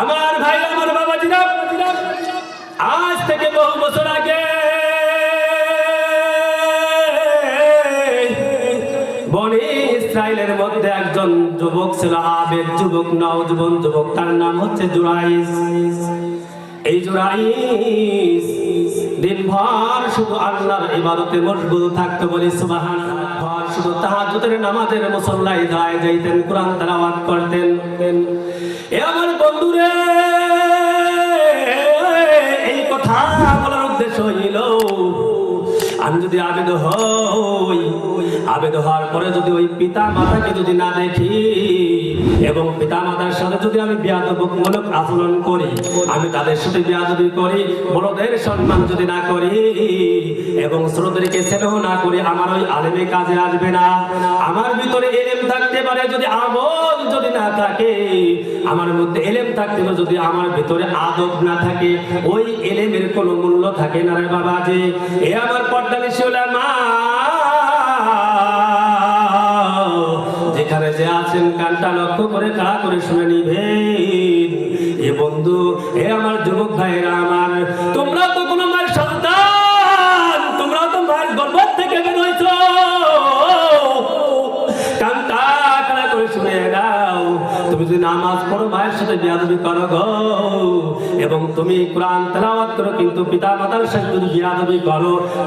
আমার ভাই, আমার বাবাজিরা আজ থেকে বহু বছর আগে বনি ইসরায়েলের মধ্যে একজন যুবক ছিল আবেদ যুবক নওজবন যুবক। তার নাম হচ্ছে জুরাইস। এই জুরাইস দিনভর শুধু আল্লাহর ইবাদতে মশগুল থাকতে বলে সুবাহান ভর শুধু তাহাজুদের নামাজের মুসল্লাই দায় যাইতেন, কোরআন তালাবাদ করতেন। এ আমার বন্ধুরে, এই কথা বলার উদ্দেশ্য হইল, আমি যদি আবেদ হই, আবেদ হওয়ার পরে যদি ওই পিতা মাতাকে যদি না দেখি এবং পিতা মাতার সাথে যদি আমি বিয়াদবমূলক আচরণ করি, আমি তাদের সাথে বিয়াদবি করি, বড়দের সম্মান যদি না করি, এবং শ্রোতদেরকে স্নেহ না করি, আমার ওই আলেমে কাজে আসবে না। আমার ভিতরে এলেম থাকতে পারে যদি আমল যদি না থাকে, আমার মধ্যে এলেম থাকতে পারে যদি আমার ভিতরে আদব না থাকে, ওই এলেমের কোনো মূল্য থাকে না রে বাবা যে এ আমার পর্দানি মা যেখানে যে আছেন, কানটা লক্ষ্য করে কাড়া করে শুনে নিবেন। এ বন্ধু এ আমার যুবক ভাইরা আমার, তোমরা তো কোনো মায়ের সন্তান, তোমরা তো মায়ের গর্ভ থেকে বের হয়েছ কানটা কাড়া করে শুনে নাও, তুমি যদি নামাজ পড়ো সাথে গো। এবং তুমি কিন্তু পিতা মাতার সাথে যদি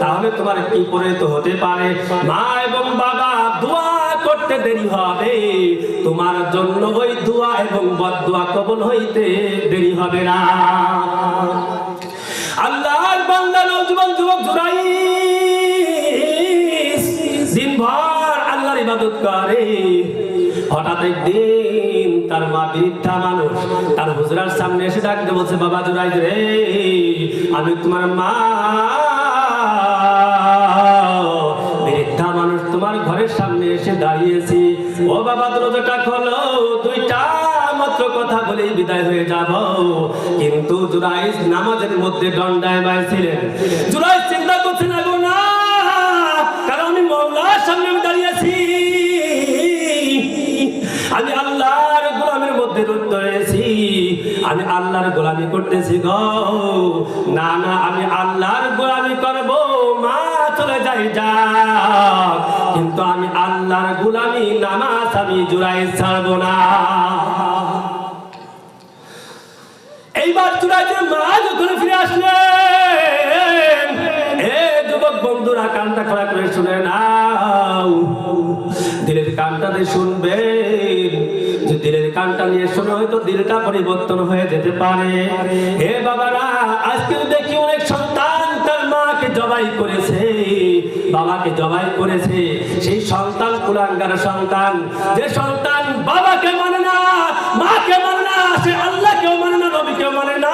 তাহলে তোমার কি পরিণত হতে পারে? মা এবং করতে দেরি হবে। তোমার জন্য ওই দোয়া এবং বদদোয়া কবল হইতে দেরি হবে না। আল্লাহর বান্দা যুবক জুরাইস দিনভর আল্লাহর ইবাদত করে। হঠাৎ একদিন তার মা বৃদ্ধা মানুষ তার হুজরার সামনে এসে ডাকতে বলছে, বাবা জুরাইজ রে, আমি তোমার মা ঘরের সামনে এসে দাঁড়িয়েছি। ও বাবা, দরজাটা খোলো। দুইটা মাত্র কথা বলেই বিদায় হয়ে যাব। কিন্তু জুরাইস নামাজের মধ্যে দণ্ডায় বাইছিলেন জুরাইস চিন্তা করছে না গো না, কারণ আমি মৌলার সামনে আমি দাঁড়িয়েছি। আমি আল্লাহর গোলামি করতেছি গো। না না, আমি আল্লাহর গোলামি করব, মা চলে যাই যা কিন্তু আমি আল্লাহর গোলামি নামাজ আমি জুড়াই ছাড়বো না। এইবার জুড়াইতে মা যখন ফিরে আসলেন, এ যুবক বন্ধুরা, কানটা খোলা করে শুনে নাও। দিলের কানটাতে দিলের কানটা নিয়ে শুনে, হয়তো দিলটা পরিবর্তন হয়ে যেতে পারে। হে বাবারা আজকে দেখি অনেক সন্তান তার মাকে জবাই করেছে, বাবাকে জবাই করেছে। সেই সন্তান কুলাঙ্গার সন্তান, যে সন্তান বাবাকে মানে না, মাকে মানে না, সে আল্লাহকেও মানে না, নবীকেও মানে না,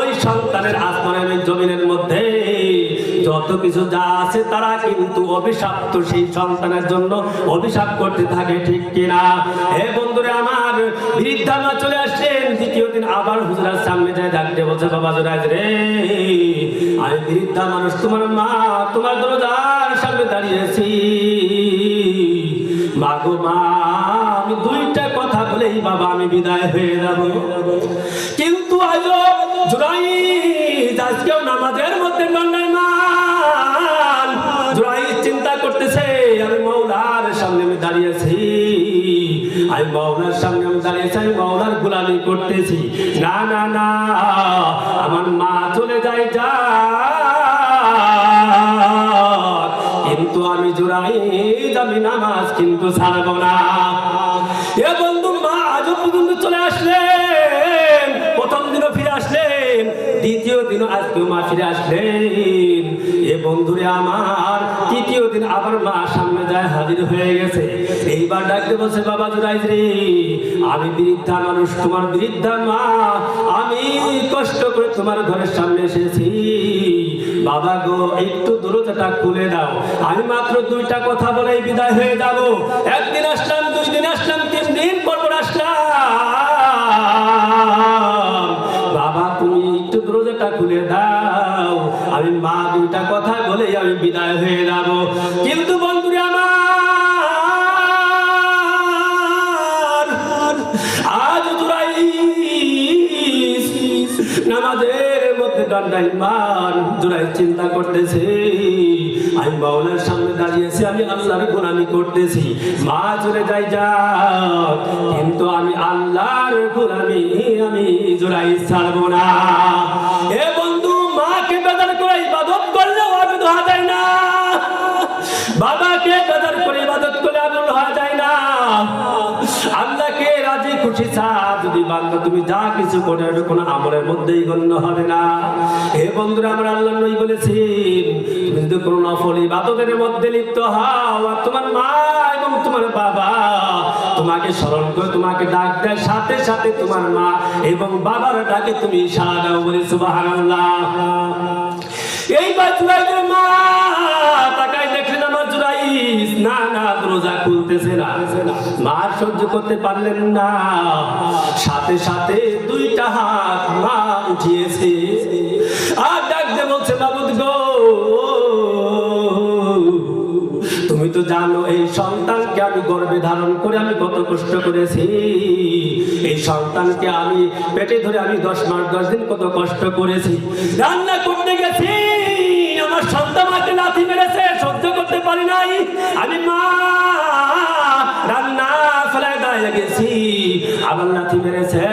ওই সন্তানের আসমানের জমিনের মধ্যে যত কিছু যা আছে তারা কিন্তু অভিশাপ্ত সেই সন্তানের জন্য অভিশাপ করতে থাকে, ঠিক কিনা? বন্ধুরে আমার বৃদ্ধা মা চলে আসছেন। দ্বিতীয় দিন আবার হুজরার সামনে যায় ডাকতে বলছে, বাবা জোরাজ রে আমি বৃদ্ধা মানুষ, তোমার মা তোমার দরজার সামনে দাঁড়িয়েছি মা গো মা, আমি দুইটা কথা বলেই বাবা, আমি বিদায় হয়ে যাব। কিন্তু আজ জোরাই আজকেও নামাজের মধ্যে গন্ডায় আমি মৌলার সামনে আমি দাঁড়িয়েছি, আমি মৌলার গোলামি করতেছি। না না না, আমার মা চলে যায়, যা। কিন্তু আমি জোড়াই আমি নামাজ কিন্তু ছাড়ব না। এ বন্ধু, মা আজও পর্যন্ত চলে আসলেন দ্বিতীয় দিন আজকেও মা ফিরে আসলেন। এ বন্ধুরে আমার, তৃতীয় দিন আবার মা সামনে যায় হাজির হয়ে গেছে। এইবার ডাকতে বলছে, বাবা জুরাইজ আমি বৃদ্ধা মানুষ, তোমার বৃদ্ধা মা, আমি কষ্ট করে তোমার ঘরের সামনে এসেছি। বাবা গো, একটু দূরতাটা খুলে দাও। আমি মাত্র দুইটা কথা বলেই বিদায় হয়ে যাব। একদিন ডান্ডাই মান জোড়াই চিন্তা করতেছে। আমি মাওলার সামনে দাঁড়িয়েছি, আমি আল্লাহর গোলামি করতেছি। মা জোরে যাই যাক, কিন্তু আমি আল্লাহর গোলামি আমি জোড়াই ছাড়বো না। এ বন্ধু, মাকে বেদার করে ইবাদত করলেও আমি যায় না। বাবাকে বেদার করে ইবাদত করলে আমি ধোয়া যায় না। যদি বান্দা তুমি যা কিছু করে কোনো আমলের মধ্যেই গণ্য হবে না। হে বন্ধুরা, আমরা আল্লাহ নই বলেছেন তুমি যদি কোনো নফল ইবাদতের মধ্যে লিপ্ত হও, আর তোমার মা এবং তোমার বাবা তোমাকে স্মরণ করে, তোমাকে ডাক দেয়, সাথে সাথে তোমার মা এবং বাবার ডাকে তুমি সাড়া দাও বলে সুবহানাল্লাহ। এইবার জুরাইদের মা তাকাই দেখলেন আমার জুরাইস না না দরজা খুলতেছে না। মা সহ্য করতে পারলেন না। সাথে সাথে দুইটা হাত মা উঠিয়েছে। আর ডাক দিয়ে বলছে, বাবুদ গো, তুমি তো জানো এই সন্তানকে আমি গর্ভে ধারণ করে আমি কত কষ্ট করেছি। এই সন্তানকে আমি পেটে ধরে আমি দশ মাস, দশ দিন কত কষ্ট করেছি। রান্না করতে গেছি আবার লাথি মেরেছে।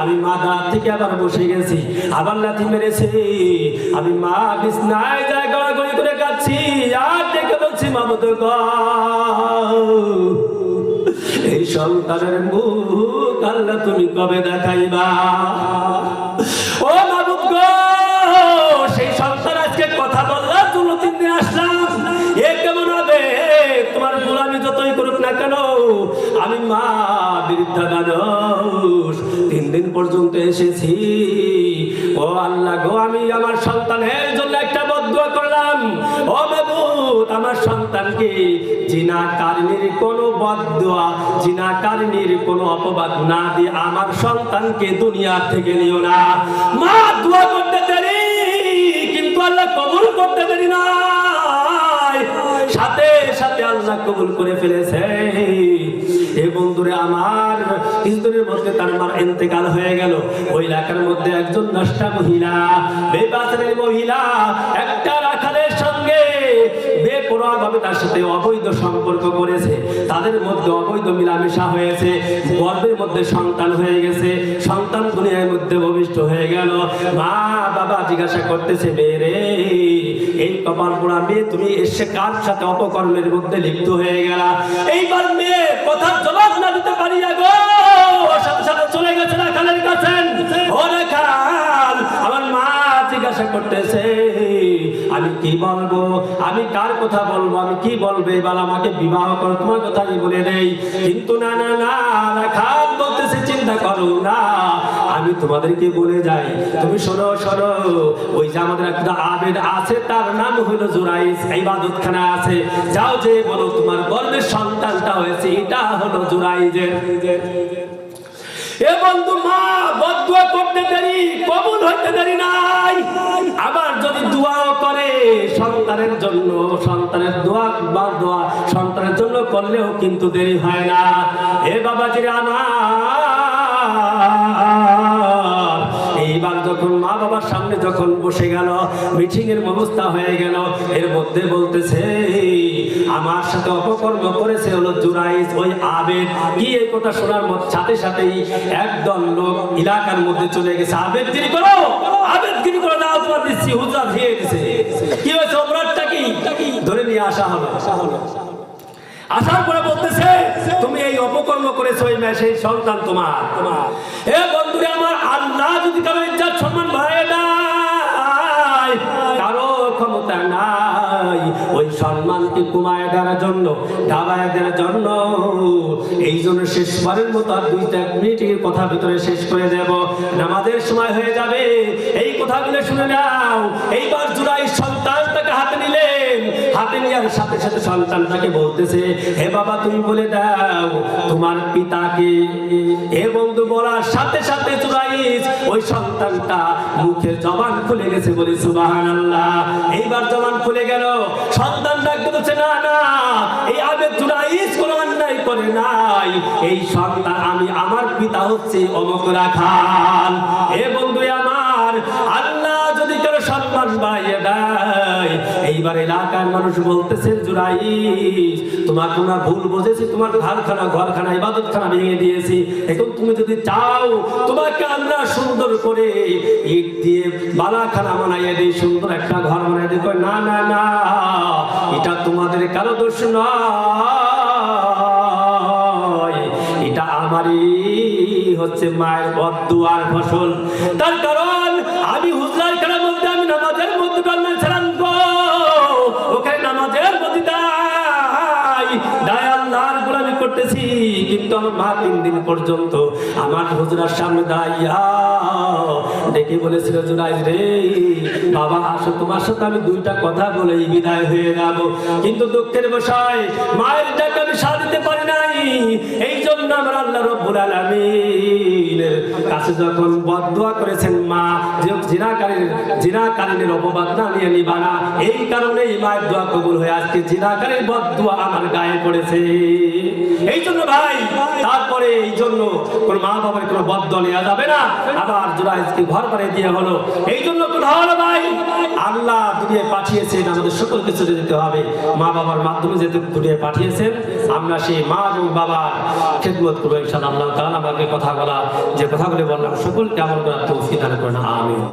আমি মা দাঁত থেকে আবার বসে গেছি। আবার লাথি মেরেছে। আমি মা বিছনায় যায় গড়াগড়ি করে কাচ্ছি আর ডেকে বলছি মামুদ গ এই সন্তানের মুখ আল্লাহ তুমি কবে দেখাইবা? ও মাবুদ গো সেই সন্তান আজকে কথা বললাম দুটো তিন দিন আসলাম। এ কেমন হবে? তোমার গোলামি যতই করুক না কেন, আমি মা বৃদ্ধা মানুষ, তিন দিন পর্যন্ত এসেছি। ও আল্লাহ গো, আমি আমার সন্তানের জন্য একটা বদুয়া করলাম। ও মাবুদ আমার সন্তানকে জিনা কারণের কোনো বদুয়া, জিনা কারণের কোনো অপবাদ না দিয়ে আমার সন্তানকে দুনিয়া থেকে নিও না। মা, দোয়া করতে দেরি, কিন্তু আল্লাহ কবুল করতে দেরি না সাথে সাথে আল্লাহ কবুল করে ফেলেছে। বন্ধুরে আমার কিছুদিনের মধ্যে তার মার হয়ে গেল। ওই এলাকার মধ্যে একজন মহিলা মহিলা, একটা রাখালের সঙ্গে তাদের মধ্যে অবৈধ মিলামেশা হয়েছে গর্ভের মধ্যে সন্তান হয়ে গেছে, সন্তান দুনিয়ার মধ্যে হয়ে গেল। মা, বাবা জিজ্ঞাসা করতেছে এই কপাল পোড়া মেয়ে, তুমি এসে কার সাথে অপকর্মের মধ্যে লিপ্ত হয়ে গেলা? এইবার মেয়ে না দিতে পারি গো। চলে গেছে কাছে? আমার মা জিজ্ঞাসা করতেছে, আমি কি বলব? আমি কার কথা বলব? আমি কি বলবে? এবার আমাকে বিবাহ করো, তোমার কথা আমি বলে নেই। কিন্তু না না না খাল বলতেছে চিন্তা করো না। আমি তোমাদেরকে বলে যাই। তুমি শোনো শোনো। ওই যে আমাদের একটা আবেদ আছে, তার নাম হলো জুরাইস। ইবাদত খানা আছে। যাও যে বলো, তোমার গর্বের সন্তানটা হয়েছে। এটা হলো জুরাইজের। দেরি, কবুল হইতে দেরি নাই। আবার যদি দোয়াও করে, সন্তানের জন্য, সন্তানের দোয়া, বা দোয়া সন্তানের জন্য করলেও কিন্তু দেরি হয় না। এ বাবাজির আমার এইবার যখন মা বাবার সামনে যখন বসে গেল মিটিং এর ব্যবস্থা হয়ে গেল, এর মধ্যে বলতেছে, আমার সাথে অপকর্ম করেছে হলো জুরাইস ওই আবেদ। কি এই কথা শোনার সাথে সাথেই একদল লোক এলাকার মধ্যে চলে গেছে। আবেদ গিরি করো, আবেদ গিরি করো তোমার দিচ্ছি হুজা দিয়ে দিছে। কি হয়েছে, অপরাধটা কি? ধরে নিয়ে আসা হলো আসা হলো। আসার পরে বলতেছে, তুমি এই অপকর্ম করেছ, এই মেয়ে, সেই সন্তান তোমার তোমার। এ বন্ধুরে আমার আল্লাহ যদি কারও ইজ্জত, সম্মান বাড়ায় নাই কারও ক্ষমতা নাই। ওই সম্মানকে কমায় দেওয়ার জন্য ডাবায় দেওয়ার জন্য। এই জন্য শেষবারের মতো আর দুইটা মিনিটের কথা ভিতরে শেষ করে দেব। নামাজের সময় হয়ে যাবে। এই কথাগুলো শুনে নাও। এইবার জুলাই সন্তান তাকে হাতে নিলেন। সাথে সাথে সন্তানটাকে বলতেছে, হে বাবা, তুমি বলে দাও, তোমার পিতাকে বন্ধু, বলার সাথে সাথে ওই সন্তানটা মুখের জবান খুলে গেছে বলে সুবাহান আল্লাহ এইবার জবান খুলে গেল। বলছে, না না, এই কোনো অন্যায় করে নাই। এই সন্তান, আমি আমার পিতা হচ্ছে অমক রাখাল। হে বন্ধু আমার, আল্লাহ যদি কারও সম্মান বাড়িয়ে দেয় এইবার এলাকার মানুষ বলতেছেন জুরাই তোমাকে আমরা ভুল বুঝেছি, তোমার ঘরখানা ঘরখানা, ইবাদতখানা ভেঙে দিয়েছি। এখন তুমি যদি চাও, তোমাকে আমরা সুন্দর করে ইট দিয়ে বালাখানা বানাইয়ে দিই, সুন্দর একটা ঘর বানাই দিই। না না না, এটা তোমাদের কারও দোষ নয়। এটা আমারই হচ্ছে মায়ের বদুয়ার ফসল। তার কারণ, আমি হুজরার খেলার মধ্যে, আমি নামাজের মধ্যে কন্যা ছিলাম করতেছি, কিন্তু আমার মা তিন দিন পর্যন্ত আমার হুজরার সামনে দাঁড়িয়া ডেকে বলেছিল জুনাইজ রে, বাবা, আসো, তোমার সাথে আমি দুইটা কথা বলেই বিদায় হয়ে যাব। কিন্তু দুঃখের বসায় মায়ের ডাকে আমি সাথ দিতে পারি এই জন্য আমার আল্লাহ রব্বুল আলামিনের কাছে যখন বদদোয়া করেছেন মা, যে জিনাকারীর জিনাকারীর অপবাদ না নিয়ে নিবা না। এই কারণেই মায়ের দোয়া কবুল হয়ে আজকে জিনাকারীর বদদোয়া আমার গায়ে পড়েছে। এই জন্য ভাই তারপরে এই জন্য কোন মা বাবার কোনো বদ্ধ নেওয়া যাবে না। আবার জুরাইজকে ঘর করে দিয়ে হলো। এই জন্য কোথাও ভাই? আল্লাহ দুনিয়ায় পাঠিয়েছেন, আমাদের সকল কিছু যেতে হবে। মা বাবার মাধ্যমে যেতে দুনিয়ায় পাঠিয়েছেন। আমরা সেই মা এবং বাবার খেদমত করব ইনশাআল্লাহ। আল্লাহ তাআলা আমাকে কথা বলা, যে কথাগুলি বললাম, সকলকে আমল করার তৌফিক দান করেন। আমিন।